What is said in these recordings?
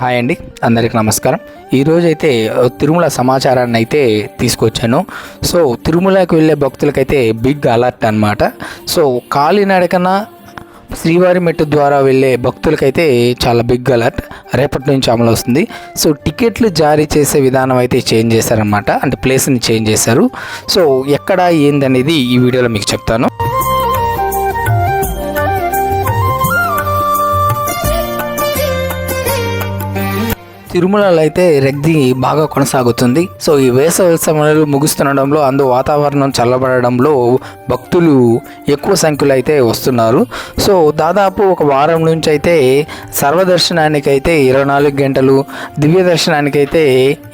Hi అండి అందరికీ నమస్కారం. ఈరోజు అయితే తిరుమల సమాచారాన్ని అయితే తీసుకొచ్చాను. సో తిరుమలకి వెళ్ళే భక్తులకైతే బిగ్ అలర్ట్ అన్నమాట. సో కాలినడకన శ్రీవారి మెట్టు ద్వారా వెళ్ళే భక్తులకైతే చాలా బిగ్ అలర్ట్. రేపటి నుంచి అమలు వస్తుంది. సో టికెట్లు జారీ చేసే విధానం అయితే చేంజ్ చేశారనమాట అంటే ప్లేస్ని చేంజ్ చేశారు. సో ఎక్కడ ఏందనేది ఈ వీడియోలో మీకు చెప్తాను. తిరుమలలో అయితే రద్దీ బాగా కొనసాగుతుంది. సో ఈ వేసవి సమయంలో ముగుస్తుండడంలో అందు వాతావరణం చల్లబడడంలో భక్తులు ఎక్కువ సంఖ్యలో అయితే వస్తున్నారు. సో దాదాపు ఒక వారం నుంచి అయితే సర్వదర్శనానికి అయితే ఇరవై నాలుగు గంటలు దివ్య దర్శనానికి అయితే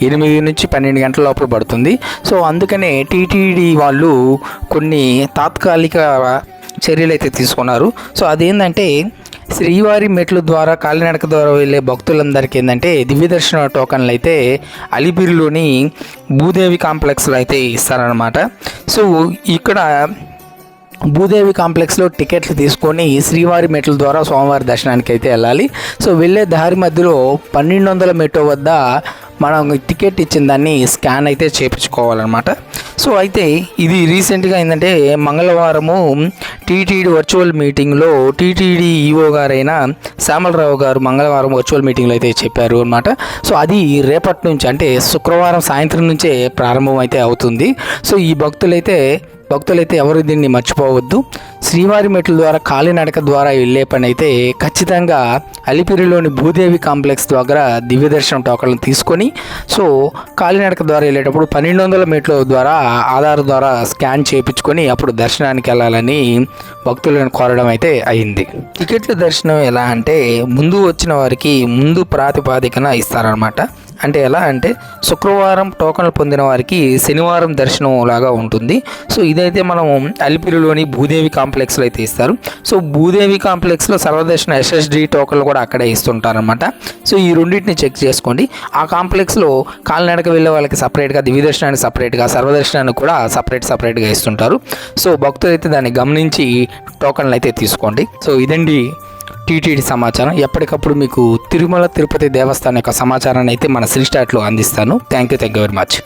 ఎనిమిది నుంచి పన్నెండు గంటల లోపల పడుతుంది. సో అందుకనే టీటీడీ వాళ్ళు కొన్ని తాత్కాలిక చర్యలు అయితే తీసుకున్నారు. సో అదేంటంటే శ్రీవారి మెట్ల ద్వారా కాలినడక ద్వారా వెళ్ళే భక్తులందరికీ ఏంటంటే దివ్య దర్శన టోకన్లు అయితే అలిపిరిలోని భూదేవి కాంప్లెక్స్లో అయితే ఇస్తారనమాట సో ఇక్కడ భూదేవి కాంప్లెక్స్లో టికెట్లు తీసుకొని శ్రీవారి మెట్ల ద్వారా స్వామివారి దర్శనానికి అయితే వెళ్ళాలి. సో వెళ్ళే దారి మధ్యలో పన్నెండు వందల మెట్రో వద్ద మనం టికెట్ ఇచ్చిన దాన్ని స్కాన్ అయితే చేపించుకోవాలన్నమాట సో అయితే ఇది రీసెంట్గా ఏంటంటే మంగళవారము టీటీడీ వర్చువల్ మీటింగ్లో టీటీడీ ఈఓ గారైన శ్యామలరావు గారు మంగళవారం వర్చువల్ మీటింగ్లో అయితే చెప్పారు అనమాట సో అది రేపటి నుంచి అంటే శుక్రవారం సాయంత్రం నుంచే ప్రారంభం అయితే అవుతుంది. సో ఈ భక్తులైతే భక్తులైతే ఎవరు దీన్ని మర్చిపోవద్దు. శ్రీవారి మెట్ల ద్వారా కాలినడక ద్వారా వెళ్ళే పని అయితే ఖచ్చితంగా అలిపిరిలోని భూదేవి కాంప్లెక్స్ దగ్గర దివ్య దర్శనం టోకన్లు తీసుకొని సో కాలినడక ద్వారా వెళ్ళేటప్పుడు పన్నెండు వందల మెట్ల ద్వారా ఆధార్ ద్వారా స్కాన్ చేయించుకొని అప్పుడు దర్శనానికి వెళ్ళాలని భక్తులను కోరడం అయితే అయింది. టికెట్ల దర్శనం ఎలా అంటే ముందు వచ్చిన వారికి ముందు ప్రాతిపాదికన ఇస్తారనమాట అంటే ఎలా అంటే శుక్రవారం టోకన్లు పొందిన వారికి శనివారం దర్శనం లాగా ఉంటుంది. సో ఇదైతే మనం అలిపిరిలోని భూదేవి కాంప్లెక్స్లో అయితే ఇస్తారు. సో భూదేవి కాంప్లెక్స్లో సర్వదర్శన ఎస్ఎస్డి టోకన్లు కూడా అక్కడే ఇస్తుంటారనమాట సో ఈ రెండింటిని చెక్ చేసుకోండి. ఆ కాంప్లెక్స్లో కాలినడక వెళ్ళే వాళ్ళకి సపరేట్గా దివిదర్శనానికి సపరేట్గా సర్వదర్శనానికి కూడా సపరేట్ సపరేట్గా ఇస్తుంటారు. సో భక్తులు అయితే దాన్ని గమనించి టోకన్లు అయితే తీసుకోండి. సో ఇదండి టీటీడీ సమాచారం. ఎప్పటికప్పుడు మీకు తిరుమల తిరుపతి దేవస్థానం యొక్క సమాచారాన్ని అయితే మన శ్రీ స్టాట్లో అందిస్తాను. Thank you thank you very much.